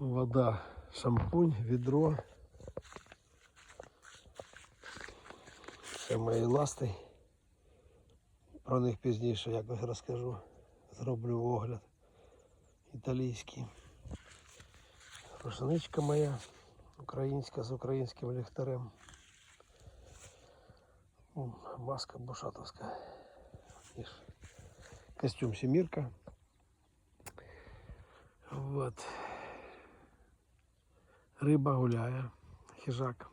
Вода, шампунь, відро. Це мої ласти. Про них пізніше якось розкажу. Зроблю огляд італійський. Рушничка моя українська з українським ліхтарем. Маска бушатовська. Костюм Семірка. Вот. Риба гуляє, хижак.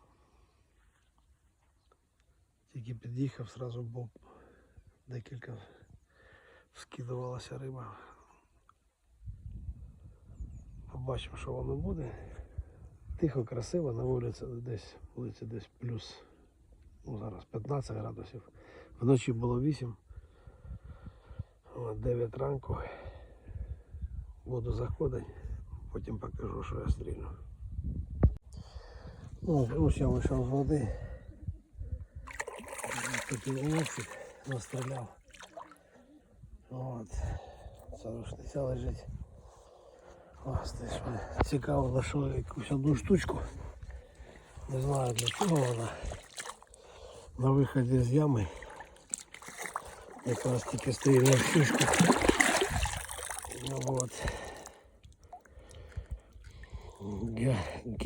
Тільки під'їхав, сразу був декілька скидувалася риба. Побачимо, що воно буде. Тихо, красиво, на вулиці десь, вулиці десь плюс, ну зараз 15 градусів. Вночі було 8. 9 ранку. Буду заходити, потім покажу, що я стрільну. Ну, ось я вийшов з води. Такий уловчик настріляв. От. Це рушниця лежить. Ось десь ми цікаво знайшов якусь одну штучку. Не знаю для чого вона. На виході з ями. Якраз тільки стоїть на щучку. Ну вот.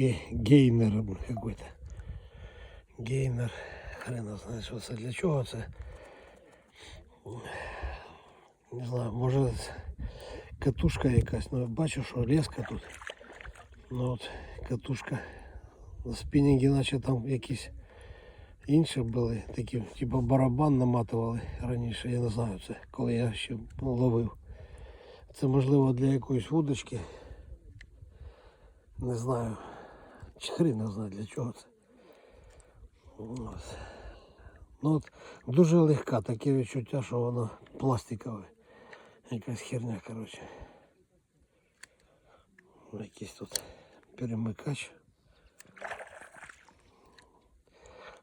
Ге- ге- гейнер какой-то. Гейнер. Хрен его знает, що це для чого це. Не знаю, може катушка якась, ну бачу, що леска тут. Ну от катушка. На спінінгі наче там якісь інші були, такі, типу барабан наматували раніше, я не знаю це, коли я ще ловив. Це можливо для якоїсь вудочки. Не знаю. Чи хрін не знаю для чого це. От. Ну от дуже легка, таке відчуття, що воно пластикове. Якась херня, коротше. Якийсь тут перемикач.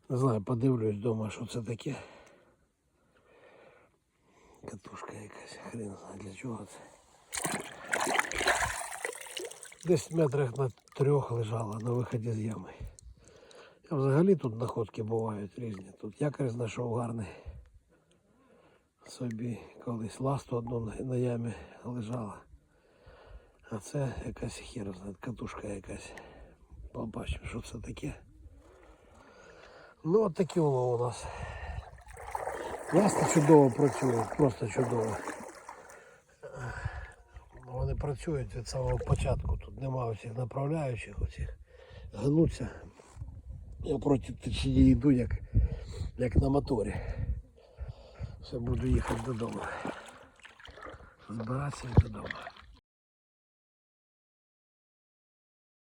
Не знаю, подивлюсь вдома, що це таке. Катушка якась, хрен знає для чого це. Десь метрах на трьох лежала на виході з ями. А взагалі тут знаходки бувають різні. Тут якось знайшов гарний. Собі колись ласту одну на, ямі лежала. А це якась хіра, катушка якась. Побачимо, що це таке. Ну от такі улов у нас. Ласти чудово працюють, просто чудово. Вони працюють від самого початку. Тут немає оцих направляючих, оцих гнуться. Я проти течії йду, як, як на моторі. Все, буду їхати додому. Збиратися додому.